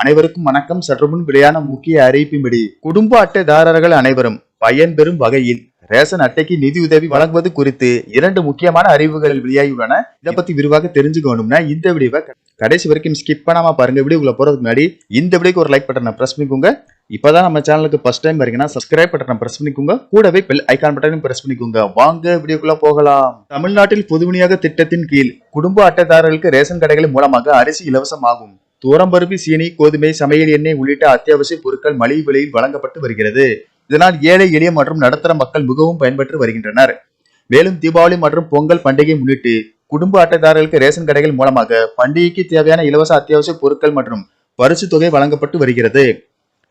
அனைவருக்கும் வணக்கம். சற்று முன் வெளியான முக்கிய அறிவிப்பின்படி குடும்ப அட்டைதாரர்கள் அனைவரும் பயன்பெறும் வகையில் ரேஷன் அட்டைக்கு நிதியுதவி வழங்குவது குறித்து இரண்டு முக்கியமான அறிவுகள் வெளியாகியுள்ளன. இதை பத்தி விரிவாக தெரிஞ்சுக்கணும்னா இந்த வீடியோவை கடைசி வரைக்கும் ஸ்கிப் பண்ணாம பாருங்க. வீடியோக்குள்ள போறதுக்கு முன்னாடி இந்த வீடியோக்கு ஒரு லைக் பட்டனை பிரஸ் பண்ணிக்கோங்க. இப்பதான் நம்ம சேனலுக்கு ஃபர்ஸ்ட் டைம் வரீங்கன்னா சப்ஸ்கிரைப் பட்டனை பிரஸ் பண்ணிக்கோங்க. கூடவே பெல் ஐகான் பட்டனையும் பிரஸ் பண்ணிக்கோங்க. வாங்க வீடியோக்குள்ள போகலாம். தமிழ்நாட்டில் பொது விநியோக திட்டத்தின் கீழ் குடும்ப அட்டைதாரர்களுக்கு ரேஷன் கடைகள் மூலமாக அரிசி இலவசமாகும். தூரம்பருப்பு சீனி கோதுமை சமையல் எண்ணெய் உள்ளிட்ட அத்தியாவசிய பொருட்கள் மலிவு விலையில் வழங்கப்பட்டு வருகிறது. இதனால் ஏழை எளிய மற்றும் நடுத்தர மக்கள் மிகவும் பயன்பெற்று வருகின்றனர். மேலும் தீபாவளி மற்றும் பொங்கல் பண்டிகை முன்னிட்டு குடும்ப அட்டைதாரர்களுக்கு ரேஷன் கடைகள் மூலமாக பண்டிகைக்கு தேவையான இலவச அத்தியாவசிய பொருட்கள் மற்றும் பரிசு தொகை வழங்கப்பட்டு வருகிறது.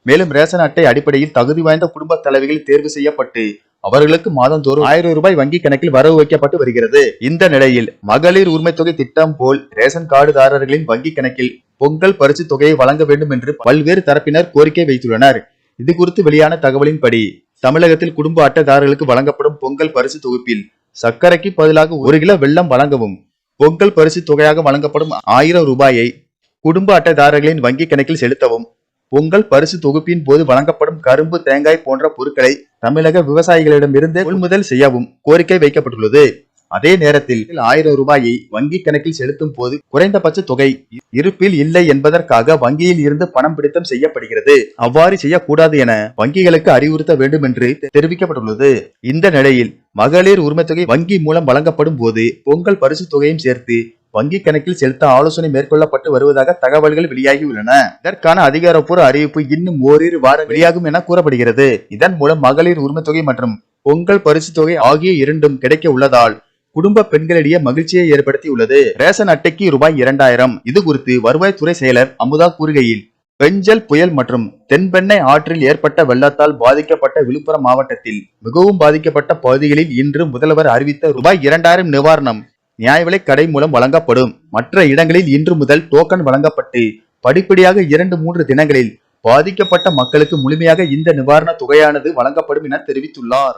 மேலும் ரேஷன் அட்டை அடிப்படையில் தகுதி வாய்ந்த குடும்ப தலைவிகள் தேர்வு செய்யப்பட்டு அவர்களுக்கு மாதந்தோறும் ஆயிரம் ரூபாய் வங்கி கணக்கில் வரவு வைக்கப்பட்டு வருகிறது. இந்த நிலையில் மகளிர் உரிமை தொகை திட்டம் போல் ரேஷன் கார்டுதாரர்களின் வங்கி கணக்கில் பொங்கல் பரிசு தொகையை வழங்க வேண்டும் என்று பல்வேறு தரப்பினர் கோரிக்கை வைத்துள்ளனர். இது குறித்து வெளியான தகவலின்படி தமிழகத்தில் குடும்ப அட்டைதாரர்களுக்கு வழங்கப்படும் பொங்கல் பரிசு தொகுப்பில் சர்க்கரைக்கு பதிலாக ஒரு கிலோ வெள்ளம் வழங்கவும் பொங்கல் பரிசு தொகையாக வழங்கப்படும் ஆயிரம் ரூபாயை குடும்ப அட்டைதாரர்களின் வங்கி கணக்கில் செலுத்தவும் பொங்கல் பரிசு தொகுப்பின் போது வழங்கப்படும் கரும்பு தேங்காய் போன்ற பொருட்களை தமிழக விவசாயிகளிடமிருந்து கொள்முதல் செய்யவும் கோரிக்கை வைக்கப்பட்டுள்ளது. அதே நேரத்தில் ஆயிரம் ரூபாயை வங்கி கணக்கில் செலுத்தும் போது குறைந்தபட்ச தொகை இருப்பில் இல்லை என்பதற்காக வங்கியில் இருந்து பணம் பிடித்தம் செய்யப்படுகிறது. அவ்வாறு செய்யக்கூடாது என வங்கிகளுக்கு அறிவுறுத்த வேண்டும் என்று தெரிவிக்கப்பட்டுள்ளது. இந்த நிலையில் மகளிர் உரிமை தொகை வங்கி மூலம் வழங்கப்படும் போது பொங்கல் பரிசு தொகையும் சேர்த்து வங்கி கணக்கில் செலுத்த ஆலோசனை மேற்கொள்ளப்பட்டு வருவதாக தகவல்கள் வெளியாகியுள்ளன. இதற்கான அதிகாரப்பூர்வ அறிவிப்பு இன்னும் ஓரிரு வாரம் வெளியாகும் என கூறப்படுகிறது. இதன் மூலம் மகளிர் உரிமை தொகை மற்றும் பொங்கல் பரிசு தொகை ஆகிய இரண்டும் கிடைக்க உள்ளதால் குடும்ப பெண்களிடையே மகிழ்ச்சியை ஏற்படுத்தியுள்ளது. ரேஷன் அட்டைக்கு ரூபாய் இரண்டாயிரம். இது குறித்து வருவாய்த்துறை செயலர் அமுதா கூறுகையில் பெஞ்சல் புயல் மற்றும் தென்பெண்ணை ஆற்றில் ஏற்பட்ட வெள்ளத்தால் பாதிக்கப்பட்ட விழுப்புரம் மாவட்டத்தில் மிகவும் பாதிக்கப்பட்ட பகுதிகளில் இன்று முதல்வர் அறிவித்த ரூபாய் இரண்டாயிரம் நிவாரணம் நியாய விலை கடை மூலம் வழங்கப்படும். மற்ற இடங்களில் இன்று முதல் டோக்கன் வழங்கப்பட்டு படிப்படியாக இரண்டு மூன்று தினங்களில் பாதிக்கப்பட்ட மக்களுக்கு முழுமையாக இந்த நிவாரண தொகையானது வழங்கப்படும் என தெரிவித்துள்ளார்.